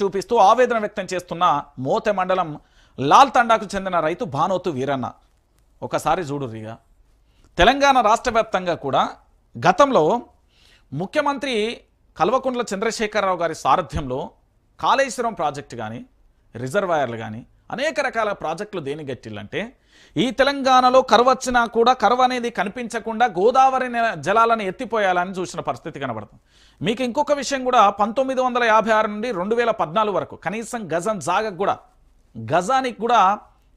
చూపిస్తూ ఆవేదన వ్యక్తం చేస్తున్న మోతె మండలం లాల్ తండాకు చెందిన రైతు భానోతు వీరన్న. ఒకసారి చూడురిగా తెలంగాణ రాష్ట్ర వ్యాప్తంగా కూడా గతంలో ముఖ్యమంత్రి కల్వకుంట్ల చంద్రశేఖరరావు గారి సారథ్యంలో కాళేశ్వరం ప్రాజెక్టు కానీ రిజర్వాయర్లు కానీ అనేక రకాల ప్రాజెక్టులు దేని గట్టిల్లంటే ఈ తెలంగాణలో కరువు వచ్చినా కూడా కరువు అనేది కనిపించకుండా గోదావరి జలాలను ఎత్తిపోయాలని చూసిన పరిస్థితి కనబడుతుంది. మీకు ఇంకొక విషయం కూడా పంతొమ్మిది వందల యాభై ఆరు నుండి రెండు వేల పద్నాలుగు వరకు కనీసం గజం జాగకు కూడా గజానికి కూడా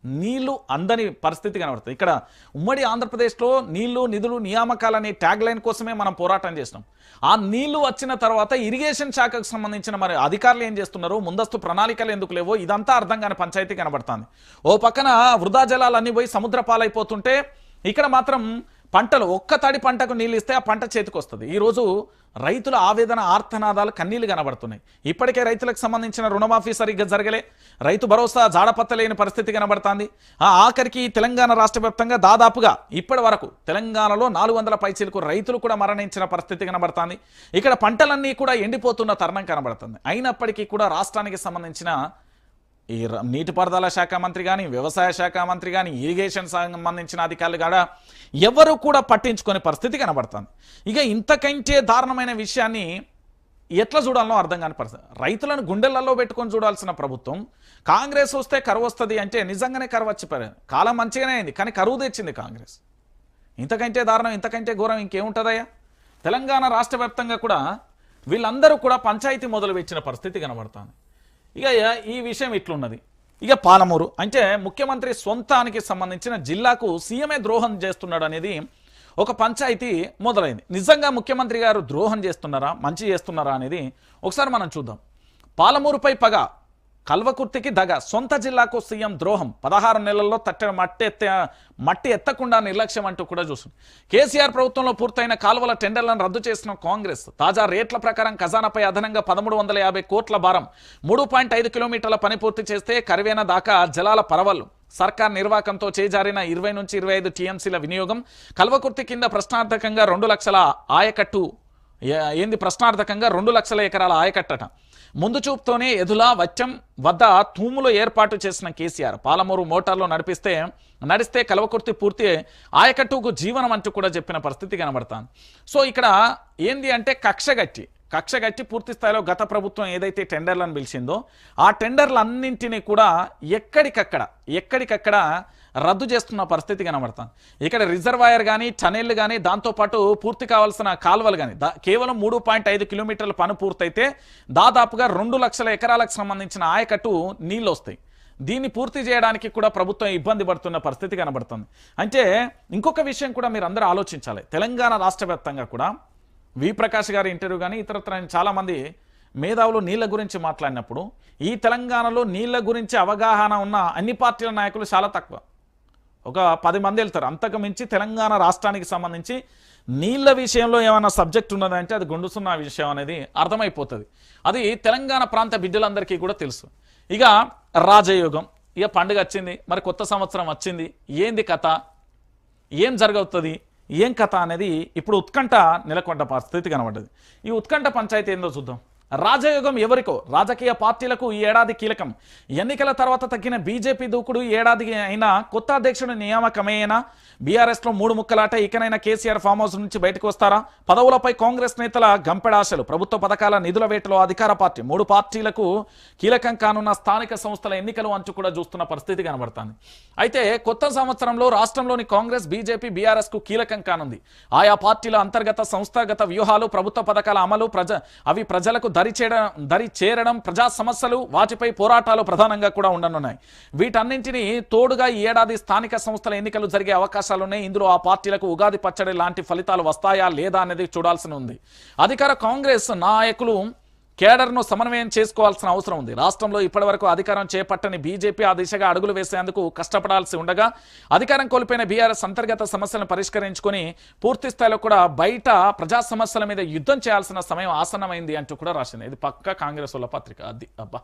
నీళ్ళు అందని పరిస్థితి కనబడుతుంది. ఇక్కడ ఉమ్మడి ఆంధ్రప్రదేశ్లో నీళ్ళు నిధులు నియామకాలనే ట్యాగ్ లైన్ కోసమే మనం పోరాటం చేసినాం ఆ నీళ్ళు వచ్చిన తర్వాత ఇరిగేషన్ శాఖకు సంబంధించిన మరి అధికారులు ఏం చేస్తున్నారు? ముందస్తు ప్రణాళికలు ఎందుకు లేవో ఇదంతా అర్థం కాని పంచాయతీ కనబడుతుంది. ఓ పక్కన వృధా జలాలన్నీ పోయి సముద్ర పాలైపోతుంటే ఇక్కడ మాత్రం పంటలు ఒక్క తడి పంటకు నీళ్ళు ఇస్తే ఆ పంట చేతికి వస్తుంది. ఈరోజు రైతుల ఆవేదన ఆర్తనాదాలు కన్నీళ్ళు కనబడుతున్నాయి. ఇప్పటికే రైతులకు సంబంధించిన రుణమాఫీ సరిగ్గా జరగలే. రైతు భరోసా జాడపత్తలేని పరిస్థితి కనబడుతుంది. ఆ ఆఖరికి తెలంగాణ రాష్ట్ర వ్యాప్తంగా దాదాపుగా ఇప్పటి వరకు తెలంగాణలో నాలుగు వందల పైచీలకు రైతులు కూడా మరణించిన పరిస్థితి కనబడుతుంది. ఇక్కడ పంటలన్నీ కూడా ఎండిపోతున్న తరుణం కనబడుతుంది. అయినప్పటికీ కూడా రాష్ట్రానికి సంబంధించిన ఈ నీటిపారుదల శాఖ మంత్రి కానీ వ్యవసాయ శాఖ మంత్రి కానీ ఇరిగేషన్ సంబంధించిన అధికారులు కూడా ఎవరు కూడా పట్టించుకునే పరిస్థితి కనబడుతుంది. ఇక ఇంతకంటే దారుణమైన విషయాన్ని ఎట్లా చూడాలనో అర్థం కాని పరిస్థితి. రైతులను గుండెలలో పెట్టుకొని చూడాల్సిన ప్రభుత్వం కాంగ్రెస్ వస్తే కరువు వస్తుంది అంటే నిజంగానే కరువు వచ్చిపోయారు కాలం మంచిగానే అయింది కానీ కరువు తెచ్చింది కాంగ్రెస్. ఇంతకంటే దారుణం ఇంతకంటే ఘోరం ఇంకేముంటుందయ్యా? తెలంగాణ రాష్ట్ర కూడా వీళ్ళందరూ కూడా పంచాయతీ మొదలు పెట్టిన పరిస్థితి కనబడుతుంది. ఇక ఈ విషయం ఇట్లున్నది. ఇక పాలమూరు. అంటే ముఖ్యమంత్రి సొంతానికి సంబంధించిన జిల్లాకు సీఎమే ద్రోహం చేస్తున్నాడు అనేది ఒక పంచాయతీ మొదలైంది. నిజంగా ముఖ్యమంత్రి గారు ద్రోహం చేస్తున్నారా మంచి చేస్తున్నారా అనేది ఒకసారి మనం చూద్దాం. పాలమూరుపై పగ కల్వకుర్తికి దగ. సొంత జిల్లాకు సీఎం ద్రోహం. పదహారు నెలల్లో తట్టిన మట్టి ఎత్త మట్టి ఎత్తకుండా నిర్లక్ష్యం అంటూ కూడా చూస్తుంది. కేసీఆర్ ప్రభుత్వంలో పూర్తయిన కాలువల టెండర్లను రద్దు చేసిన కాంగ్రెస్. తాజా రేట్ల ప్రకారం ఖజానాపై అదనంగా పదమూడు వందల యాభై కోట్ల భారం. మూడు పాయింట్ ఐదు కిలోమీటర్ల పని పూర్తి చేస్తే కరివేన దాకా జలాల పరవళ్ళు. సర్కార్ నిర్వాకంతో చేజారిన ఇరవై నుంచి ఇరవై ఐదు టీఎంసీల వినియోగం. కల్వకుర్తి కింద ప్రశ్నార్థకంగా రెండు లక్షల ఆయకట్టు ఏంది ప్రశ్నార్థకంగా రెండు లక్షల ఎకరాల ఆయకట్టట. ముందు చూపుతోనే ఎదులా వచ్చం వద్ద తూములు ఏర్పాటు చేసిన కేసీఆర్. పాలమూరు మోటార్లో నడిపిస్తే నడిస్తే కలవకుర్తి పూర్తి ఆయకట్టుకు జీవనం అంటూ కూడా చెప్పిన పరిస్థితి కనబడతాను సో ఇక్కడ ఏంది అంటే కక్షగట్టి కక్షగట్టి పూర్తి స్థాయిలో గత ప్రభుత్వం ఏదైతే టెండర్లను పిలిచిందో ఆ టెండర్లన్నింటినీ కూడా ఎక్కడికక్కడ ఎక్కడికక్కడ రద్దు చేస్తున్న పరిస్థితి కనబడుతుంది ఇక్కడ రిజర్వాయర్ కానీ టనెల్ కానీ దాంతోపాటు పూర్తి కావాల్సిన కాలువలు కానీ దా కేవలం మూడు పాయింట్ ఐదు కిలోమీటర్ల పని పూర్తయితే దాదాపుగా రెండు లక్షల ఎకరాలకు సంబంధించిన ఆయకట్టు నీళ్ళు వస్తాయి దీన్ని పూర్తి చేయడానికి కూడా ప్రభుత్వం ఇబ్బంది పడుతున్న పరిస్థితి కనబడుతుంది. అంటే ఇంకొక విషయం కూడా మీరు అందరూ ఆలోచించాలి. తెలంగాణ రాష్ట్ర వ్యాప్తంగా కూడా వి ప్రకాష్ గారి ఇంటర్వ్యూ కానీ ఇతరత్ర చాలామంది మేధావులు నీళ్ళ గురించి మాట్లాడినప్పుడు ఈ తెలంగాణలో నీళ్ళ గురించి అవగాహన ఉన్న అన్ని పార్టీల నాయకులు చాలా తక్కువ. ఒక పది మంది వెళ్తారు. అంతకు మించి తెలంగాణ రాష్ట్రానికి సంబంధించి నీళ్ళ విషయంలో ఏమైనా సబ్జెక్ట్ ఉన్నదంటే అది గుండుసున్న విషయం అనేది అర్థమైపోతుంది. అది తెలంగాణ ప్రాంత బిడ్డలందరికీ కూడా తెలుసు. ఇక రాజయోగం. ఇక పండుగ వచ్చింది మరి కొత్త సంవత్సరం వచ్చింది. ఏంది కథ? ఏం జరగవుతుంది? ఏం కథ అనేది ఇప్పుడు ఉత్కంఠ నెలకొండ పరిస్థితి కనబడ్డది. ఈ ఉత్కంఠ పంచాయతీ ఏందో చూద్దాం. రాజయోగం ఎవరికో? రాజకీయ పార్టీలకు ఈ ఏడాది కీలకం. ఎన్నికల తర్వాత తగ్గిన బీజేపీ దూకుడు ఈ ఏడాది అయినా కొత్త అధ్యక్షుడు నియామకమేనా బీఆర్ఎస్లో మూడు ముక్కలాట ఇకనైనా కేసీఆర్ ఫామ్ హౌస్ నుంచి బయటకు వస్తారా? పదవులపై కాంగ్రెస్ నేతల గంపెడాశలు ప్రభుత్వ పథకాల నిధుల వేటలో అధికార పార్టీ. మూడు పార్టీలకు కీలకం కానున్న స్థానిక సంస్థల ఎన్నికలు అంచు కూడా చూస్తున్న పరిస్థితి కనబడుతుంది. అయితే కొత్త సంవత్సరంలో రాష్ట్రంలోని కాంగ్రెస్ బీజేపీ బీఆర్ఎస్కు కీలకం కానుంది. ఆయా పార్టీల అంతర్గత సంస్థాగత వ్యూహాలు ప్రభుత్వ పథకాల అమలు ప్రజ అవి ప్రజలకు దరిచేయడం దరి చేరడం ప్రజా సమస్యలు వాటిపై పోరాటాలు ప్రధానంగా కూడా ఉండనున్నాయి. వీటన్నింటినీ తోడుగా ఈ ఏడాది స్థానిక సంస్థల ఎన్నికలు జరిగే అవకాశాలున్నాయి ఇందులో ఆ పార్టీలకు ఉగాది పచ్చడి లాంటి ఫలితాలు వస్తాయా లేదా అనేది చూడాల్సి ఉంది. అధికార కాంగ్రెస్ నాయకులు కేడర్ను సమన్వయం చేసుకోవాల్సిన అవసరం ఉంది. రాష్ట్రంలో ఇప్పటివరకు అధికారం చేపట్టని బీజేపీ ఆ దిశగా అడుగులు వేసేందుకు కష్టపడాల్సి ఉండగా అధికారం కోల్పోయిన బీఆర్ఎస్ అంతర్గత సమస్యలను పరిష్కరించుకొని పూర్తి స్థాయిలో కూడా బయట ప్రజా సమస్యల మీద యుద్ధం చేయాల్సిన సమయం ఆసన్నమైంది అంటూ కూడా రాసింది. ఇది పక్క కాంగ్రెస్ వాళ్ళ పత్రిక. అది అబ్బా.